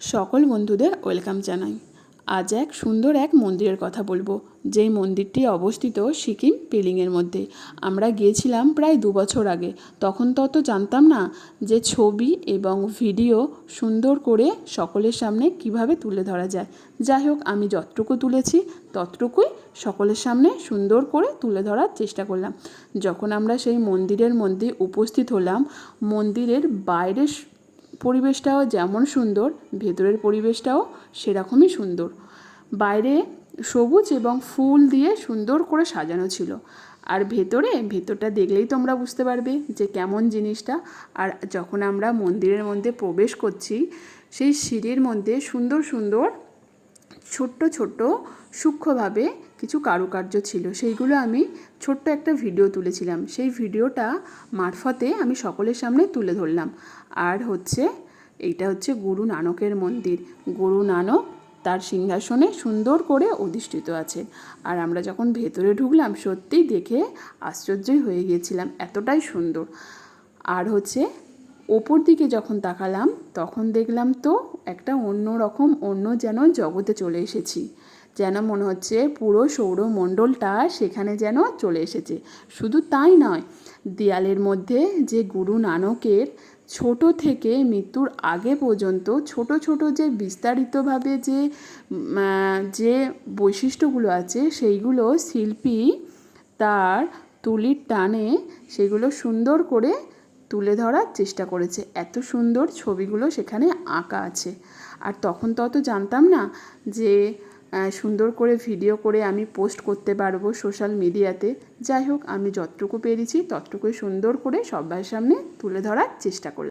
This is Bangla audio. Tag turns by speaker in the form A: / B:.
A: সকল বন্ধুদের ওয়েলকাম জানাই। আজ এক সুন্দর এক মন্দিরের কথা বলব। যেই মন্দিরটি অবস্থিত সিকিম পিলিংয়ের মধ্যে। আমরা গিয়েছিলাম প্রায় দু বছর আগে। তখন তত জানতাম না যে ছবি এবং ভিডিও সুন্দর করে সকলের সামনে কীভাবে তুলে ধরা যায়। যাই হোক, আমি যতটুকু তুলেছি, ততটুকুই সকলের সামনে সুন্দর করে তুলে ধরার চেষ্টা করলাম। যখন আমরা সেই মন্দিরের মধ্যে উপস্থিত হলাম, মন্দিরের বাইরের পরিবেশটাও যেমন সুন্দর, ভেতরের পরিবেশটাও সেরকমই সুন্দর। বাইরে সবুজ এবং ফুল দিয়ে সুন্দর করে সাজানো ছিল। আর ভেতরে, ভেতরটা দেখলেই তোমরা বুঝতে পারবে যে কেমন জিনিসটা। আর যখন আমরা মন্দিরের মধ্যে প্রবেশ করছি, সেই সিঁড়ির মধ্যে সুন্দর সুন্দর ছোট্ট ছোট্ট সূক্ষ্মভাবে কিছু কারুকার্য ছিল। সেইগুলো আমি ছোট্ট একটা ভিডিও তুলেছিলাম। সেই ভিডিওটা মারফতে আমি সকলের সামনে তুলে ধরলাম। আর হচ্ছে, এইটা হচ্ছে গুরু নানকের মন্দির। গুরু নানক তার সিংহাসনে সুন্দর করে অধিষ্ঠিত আছে। আর আমরা যখন ভেতরে ঢুকলাম, সত্যিই দেখে আশ্চর্যই হয়ে গিয়েছিলাম, এতটাই সুন্দর। আর হচ্ছে ওপর দিকে যখন তাকালাম, তখন দেখলাম তো একটা অন্য রকম, অন্য যেন জগতে চলে এসেছি। যেন মনে হচ্ছে পুরো সৌরমণ্ডলটা সেখানে যেন চলে এসেছে। শুধু তাই নয়, দেয়ালের মধ্যে যে গুরু নানকের ছোট থেকে মৃত্যুর আগে পর্যন্ত ছোট ছোট যে বিস্তারিতভাবে যে যে বৈশিষ্ট্যগুলো আছে, সেইগুলো শিল্পী তার তুলির টানে সেগুলো সুন্দর করে তুলে ধরার চেষ্টা করেছে। এত সুন্দর ছবিগুলো সেখানে আঁকা আছে। আর তখন তত জানতাম না যে সুন্দর করে ভিডিও করে আমি পোস্ট করতে পারব সোশ্যাল মিডিয়াতে যাই হোক, আমি যতটুকু পেরেছি ততটুকুই সুন্দর করে সবার সামনে তুলে ধরার চেষ্টা করলাম